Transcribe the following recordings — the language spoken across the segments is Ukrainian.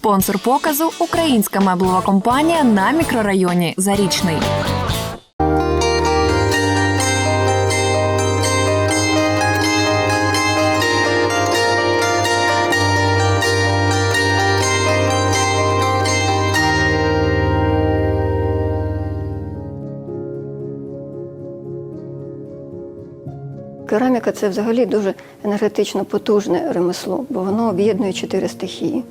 Спонсор показу українська меблова компанія на мікрорайоні Зарічний. Кераміка це взагалі дуже енергетично потужне ремесло, бо воно об'єднує чотири стихії.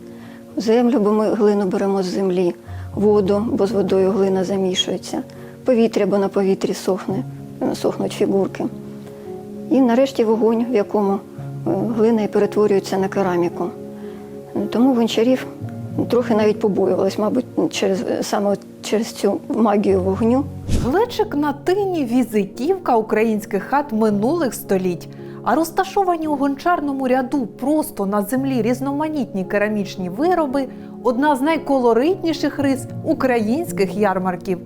Землю, бо ми глину беремо з землі, воду, бо з водою глина замішується, повітря, бо на повітрі сохне, сохнуть фігурки. І нарешті вогонь, в якому е, глина і перетворюється на кераміку. Тому гончарів трохи навіть побоювалась, мабуть, через, саме через цю магію вогню. Глечик на тині візитівка українських хат минулих століть. А розташовані у гончарному ряду просто на землі різноманітні керамічні вироби одна з найколоритніших рис українських ярмарків.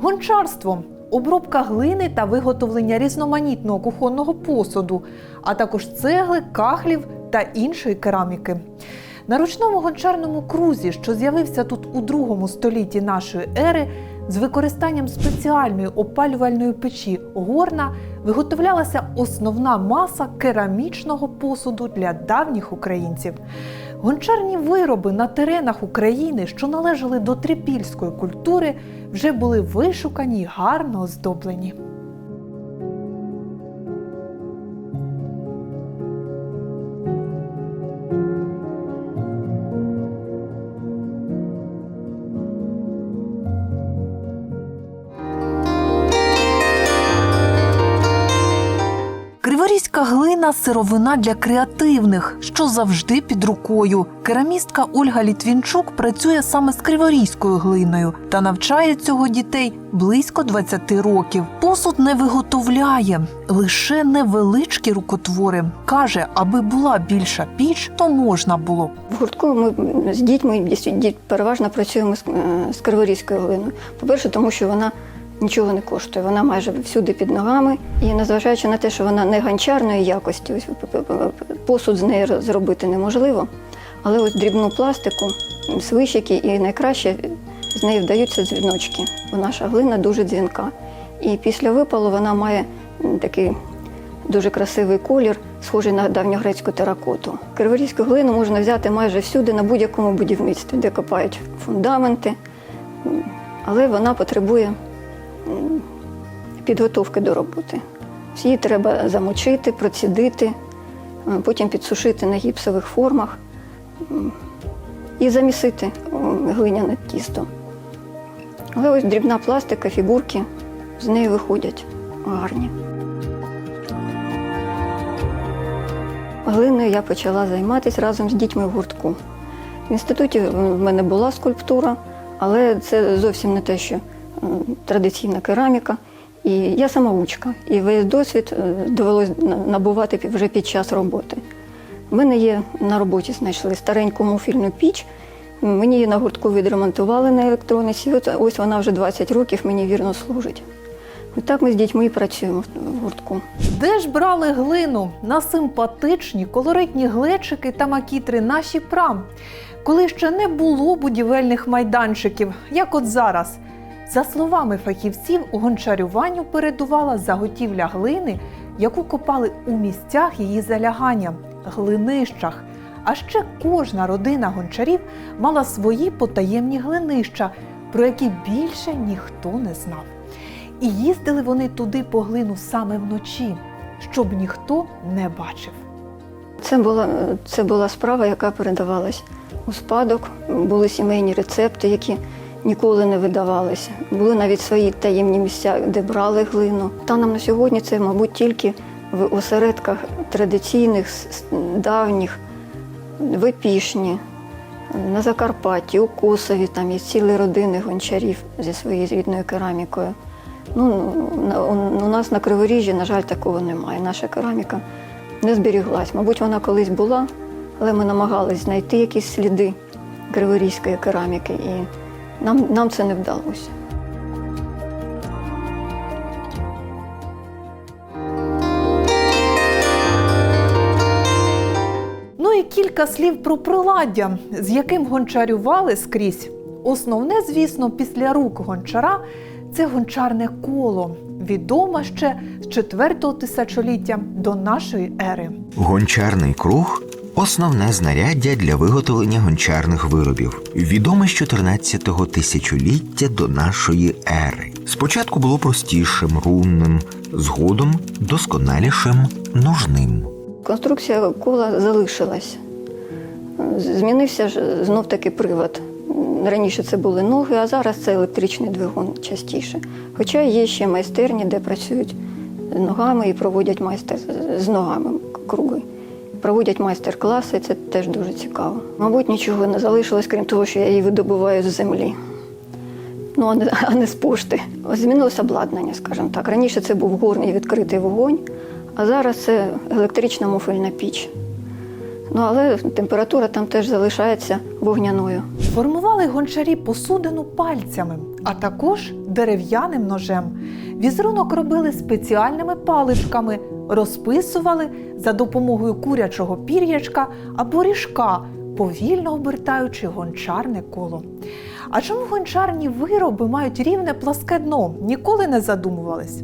Гончарство обробка глини та виготовлення різноманітного кухонного посуду, а також цегли, кахлів та іншої кераміки. На ручному гончарному крузі, що з'явився тут у другому столітті нашої ери, з використанням спеціальної опалювальної печі горна виготовлялася основна маса керамічного посуду для давніх українців. Гончарні вироби на теренах України, що належали до трипільської культури, вже були вишукані й гарно оздоблені. Глина сировина для креативних, що завжди під рукою. Керамістка Ольга Літвінчук працює саме з криворізькою глиною та навчає цього дітей близько 20 років. Посуд не виготовляє лише невеличкі рукотвори. каже, аби була більша піч, то можна було. В гуртку ми з дітьми переважно працюємо з, е, криворізькою глиною. По-перше, тому що вона нічого не коштує. Вона майже всюди під ногами. І незважаючи на те, що вона не гончарної якості, ось посуд з неї зробити неможливо. Але ось дрібну пластику, свищики і найкраще з неї вдаються дзвіночки. Наша глина дуже дзвінка. І після випалу вона має такий дуже красивий колір, схожий на давньогрецьку теракоту. Криворізьку глину можна взяти майже всюди на будь-якому будівництві, де копають фундаменти, але вона потребує підготовки до роботи. Її треба замочити, процідити, е, потім підсушити на гіпсових формах і замісити глиняне тісто. Але ось дрібна пластика, фігурки з неї виходять гарні. Глиною я почала займатися разом з дітьми в гуртку. В інституті в мене була скульптура, але це зовсім не те, що е, традиційна кераміка. І я самоучка, і весь досвід е, довелось набувати вже під час роботи. У мене є на роботі знайшли стареньку муфільну піч. Мені її на гуртку відремонтували на електрониці. От ось вона вже 20 років мені вірно служить. Отак ми з дітьми і працюємо в гуртку. Де ж брали глину на симпатичні колоритні глечики та макітри наші прам, коли ще не було будівельних майданчиків, як от зараз. За словами фахівців, гончарюванню передувала заготівля глини, яку копали у місцях її залягання глинищах. А ще кожна родина гончарів мала свої потаємні глинища, про які більше ніхто не знав. І їздили вони туди по глину саме вночі, щоб ніхто не бачив. Це була, це була справа, яка передавалась у спадок. Були сімейні рецепти, які ніколи не видавалися. Були навіть свої таємні місця, де брали глину. Станом на сьогодні це, мабуть, тільки в осередках традиційних, давніх, в Епішні, на Закарпатті, у Косові, там є цілі родини гончарів зі своєю рідною керамікою. Ну, у нас на Криворіжжі, на жаль, такого немає. Наша кераміка не зберіглась. Мабуть, вона колись була, але ми намагались знайти якісь сліди криворізької кераміки, і нам, нам це не вдалося. Ну і кілька Кілька слів про приладдя, з яким гончарювали скрізь. Основне, звісно, після рук гончара це гончарне коло, відоме ще з 4-го тисячоліття до нашої ери. Гончарний круг основне знаряддя для виготовлення гончарних виробів, відоме з 14-го тисячоліття до нашої ери. Спочатку було простішим рунним, згодом досконалішим ножним. Конструкція кола залишилась. Змінився ж знов таки привод. Раніше це були ноги, а зараз це електричний двигун частіше. Хоча є ще майстерні, де працюють ногами і проводять майстер з ногами круги. Проводять майстер-класи, це теж дуже цікаво. Мабуть, нічого не залишилось, крім того, що я її видобуваю з землі. Ну, а не, а не з пошти. Змінилося обладнання, скажімо так. Раніше це був горний відкритий вогонь, а зараз це електрична муфельна піч. Ну, але температура там теж залишається вогняною. Формували гончарі посудину пальцями, а також дерев'яним ножем. Візерунок робили спеціальними паличками, розписували за допомогою курячого пір'ячка або ріжка, повільно обертаючи гончарне коло. А чому гончарні вироби мають рівне пласке дно? Ніколи не задумувались.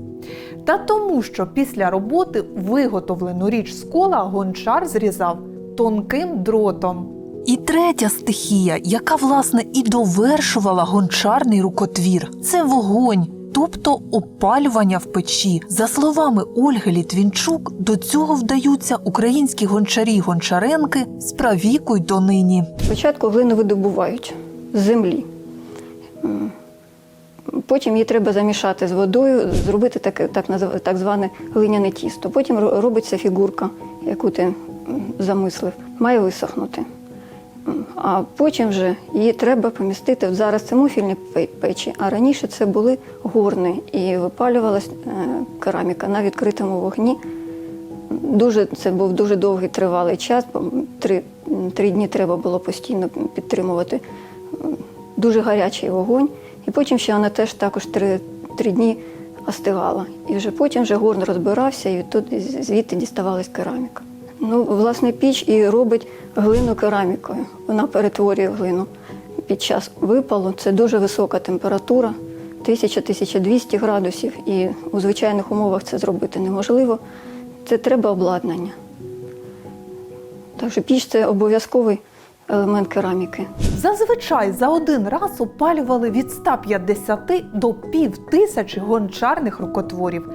Та тому, що після роботи виготовлену річ з кола гончар зрізав тонким дротом. І третя стихія, яка власне і довершувала гончарний рукотвір, це вогонь, тобто опалювання в печі. За словами Ольги Літвінчук, до цього вдаються українські гончарі гончаренки з правіку й донині. Спочатку глину видобувають з землі. Потім її треба замішати з водою, зробити таке, так, так зване глиняне тісто. Потім ро- робиться фігурка, яку ти замислив, має висохнути. А потім вже її треба помістити. Зараз це муфільні печі, а раніше це були горни і випалювалась е, кераміка на відкритому вогні. Дуже це був дуже довгий тривалий час. Три, три дні треба було постійно підтримувати дуже гарячий вогонь. І потім ще вона теж також три, три дні остигала. І вже потім вже горн розбирався, і тут звідти діставалась кераміка. Ну, власне, піч і робить глину керамікою. Вона перетворює глину під час випалу. Це дуже висока температура, 1000-1200 градусів, і у звичайних умовах це зробити неможливо. Це треба обладнання. Так що піч це обов'язковий елемент кераміки. Зазвичай за один раз опалювали від 150 до пів тисячі гончарних рукотворів.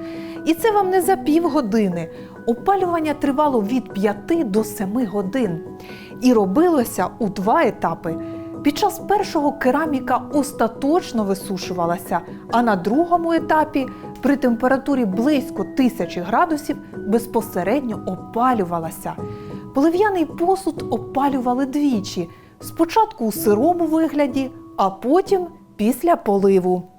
І це вам не за півгодини. Опалювання тривало від 5 до 7 годин. І робилося у два етапи. Під час першого кераміка остаточно висушувалася, а на другому етапі при температурі близько тисячі градусів безпосередньо опалювалася. Полив'яний посуд опалювали двічі: спочатку у сирому вигляді, а потім після поливу.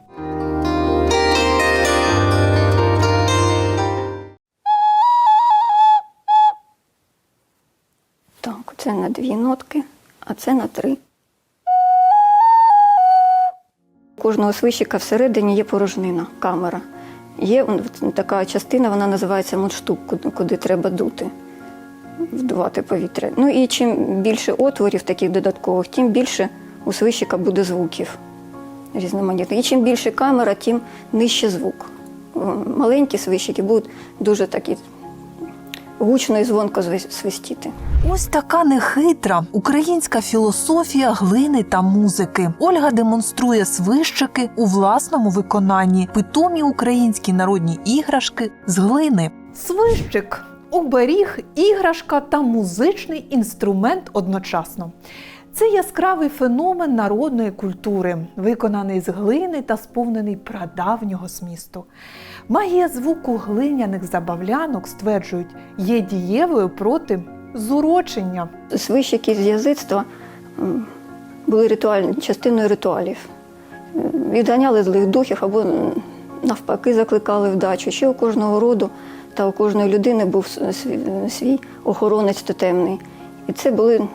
Це на дві нотки, а це на три. У кожного свищика всередині є порожнина, камера. Є така частина, вона називається мундштук, куди, треба дути, вдувати повітря. Ну і чим більше отворів таких додаткових, тим більше у свищика буде звуків різноманітних. І чим більше камера, тим нижче звук. Маленькі свищики будуть дуже такі гучно і звонко свистіти. Ось така нехитра українська філософія глини та музики. Ольга демонструє свищики у власному виконанні, питомі українські народні іграшки з глини. Свищик оберіг, іграшка та музичний інструмент одночасно. Це яскравий феномен народної культури, виконаний з глини та сповнений прадавнього змісту. Магія звуку глиняних забавлянок, стверджують, є дієвою проти зурочення. Свищики з язицтва були ритуальні, частиною ритуалів. Відганяли злих духів або навпаки закликали вдачу. Ще у кожного роду та у кожної людини був свій охоронець тотемний. І це були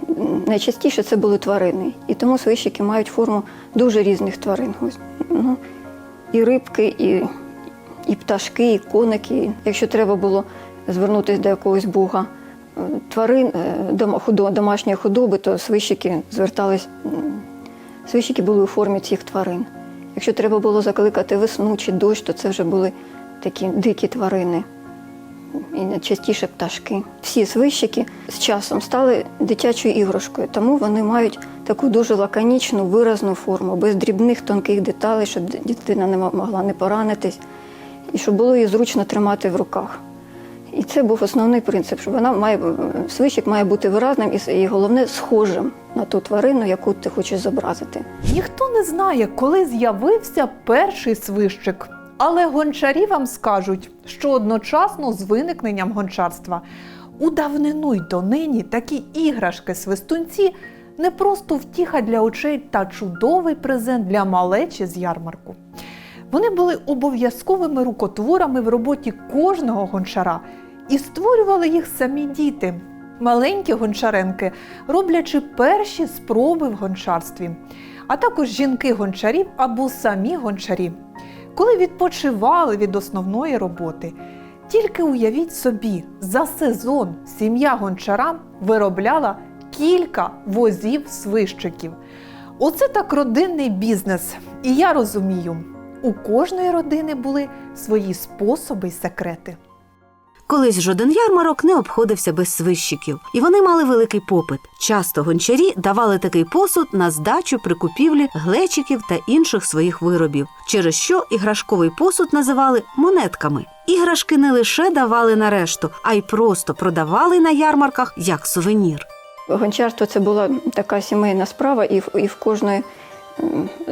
найчастіше це були тварини. І тому свищики мають форму дуже різних тварин. Ну, і рибки, і, і пташки, і коники. Якщо треба було звернутися до якогось бога е, тварин, е, домашньої худоби, то свищики звертались, свищики були у формі цих тварин. Якщо треба було закликати весну чи дощ, то це вже були такі дикі тварини і найчастіше пташки. Всі свищики з часом стали дитячою іграшкою, тому вони мають таку дуже лаконічну, виразну форму, без дрібних тонких деталей, щоб дитина не могла не поранитись, і щоб було її зручно тримати в руках. І це був основний принцип, що вона має свищик має бути виразним і, і головне схожим на ту тварину, яку ти хочеш зобразити. Ніхто не знає, коли з'явився перший свищик. Але гончарі вам скажуть, що одночасно з виникненням гончарства у давнину й донині такі іграшки-свистунці не просто втіха для очей та чудовий презент для малечі з ярмарку. Вони були обов'язковими рукотворами в роботі кожного гончара і створювали їх самі діти. Маленькі гончаренки, роблячи перші спроби в гончарстві, а також жінки-гончарів або самі гончарі, коли відпочивали від основної роботи. Тільки уявіть собі, за сезон сім'я гончара виробляла кілька возів свищиків. Оце так родинний бізнес. І я розумію, у кожної родини були свої способи й секрети. Колись жоден ярмарок не обходився без свищиків, і вони мали великий попит. Часто гончарі давали такий посуд на здачу при купівлі глечиків та інших своїх виробів, через що іграшковий посуд називали монетками. Іграшки не лише давали на решту, а й просто продавали на ярмарках як сувенір. Гончарство це була така сімейна справа, і в, і в кожної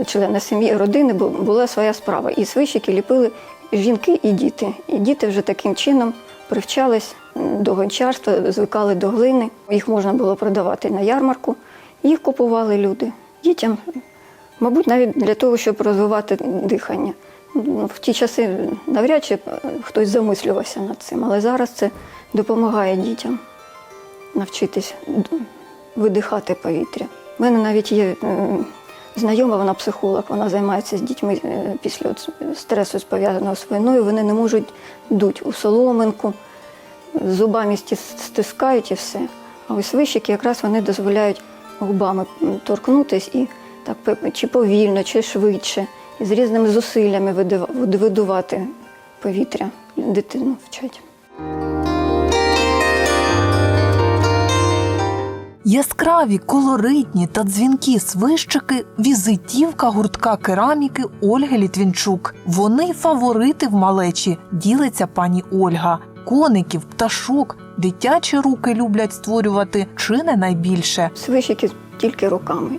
члена сім'ї родини бу- була своя справа. І свищики ліпили жінки і діти. І діти вже таким чином привчались до гончарства, звикали до глини. Їх можна було продавати на ярмарку, їх купували люди. Дітям, мабуть, навіть для того, щоб розвивати дихання. Ну, В ті часи навряд чи хтось замислювався над цим, але зараз це допомагає дітям навчитись видихати повітря. У мене навіть є знайома, вона психолог, вона займається з дітьми е, після стресу, пов'язаного з війною. Вони не можуть дуть у соломинку, зубами стискають і все. А ось вищики якраз вони дозволяють губами торкнутись і так чи повільно, чи швидше, і з різними зусиллями видувати повітря. Дитину вчать. Яскраві, колоритні та дзвінкі свищики візитівка гуртка кераміки Ольги Літвінчук. Вони фаворити в малечі, ділиться пані Ольга. Коників, пташок, дитячі руки люблять створювати чи не найбільше. Свищики тільки руками.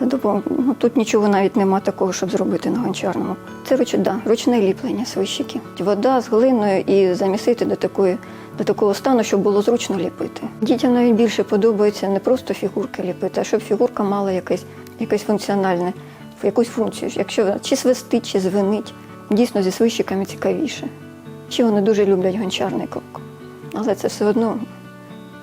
Ну, тут нічого навіть нема такого, щоб зробити на гончарному. Це руч, да, ручне ліплення свищики. Вода з глиною і замісити до такої. До такого стану, щоб було зручно ліпити. Дітям навіть більше подобається не просто фігурки ліпити, а щоб фігурка мала якесь, якесь функціональне, якусь функцію. Якщо чи свистить, чи звенить. Дійсно, зі свищиками цікавіше. Ще вони дуже люблять гончарний крок. Але це все одно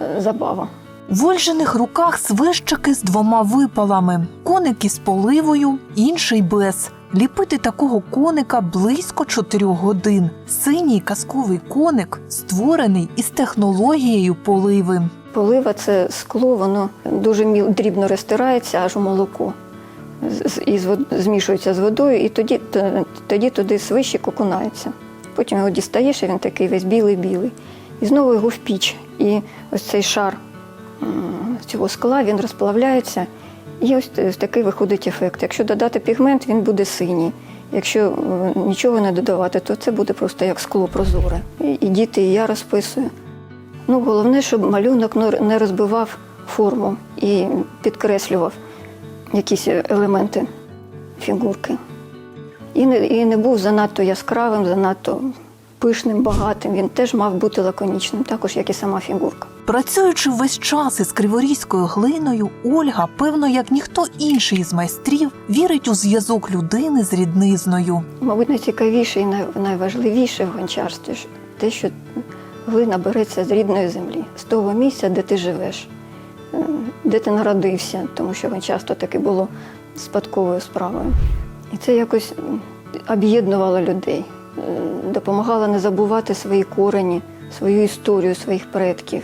е, забава. В Ольжених руках свищики з двома випалами: коник із поливою, інший без. Ліпити такого коника близько 4 годин. Синій казковий коник створений із технологією поливи. Полива це скло, воно дуже дрібно розтирається, аж у молоко. І змішується з водою, і тоді, тоді туди свищик окунається. Потім його дістаєш, і він такий весь білий-білий. І знову його в піч. І ось цей шар цього скла він розплавляється. І ось такий виходить ефект. Якщо додати пігмент, він буде синій. Якщо е, нічого не додавати, то це буде просто як скло прозоре. І, діти, і я розписую. Ну, головне, щоб малюнок не розбивав форму і підкреслював якісь елементи фігурки. І не, і не був занадто яскравим, занадто пишним, багатим. Він теж мав бути лаконічним, також як і сама фігурка. Працюючи весь час із криворізькою глиною, Ольга, певно, як ніхто інший із майстрів, вірить у зв'язок людини з ріднизною. Мабуть, найцікавіше і най, найважливіше в гончарстві ж те, що глина береться з рідної землі, з того місця, де ти живеш, е, де ти народився, тому що гончарство таки було спадковою справою. І це якось об'єднувало людей, е, допомагало не забувати свої корені, свою історію своїх предків.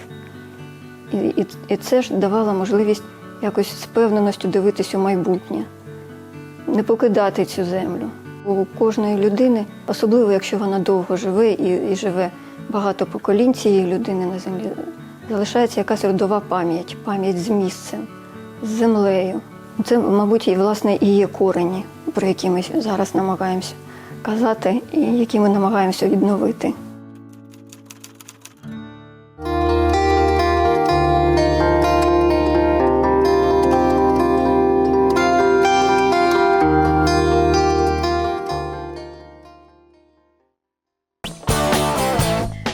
І, і, і це ж давало можливість якось з певненістю дивитись у майбутнє, не покидати цю землю. У кожної людини, особливо якщо вона довго живе і, і живе багато поколінь цієї людини на землі, залишається якась родова пам'ять, пам'ять з місцем, з землею. Це, мабуть, і власне і є корені, про які ми зараз намагаємося казати, і які ми намагаємося відновити.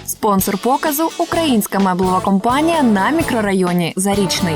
Спонсор показу українська меблова компанія на мікрорайоні Зарічний.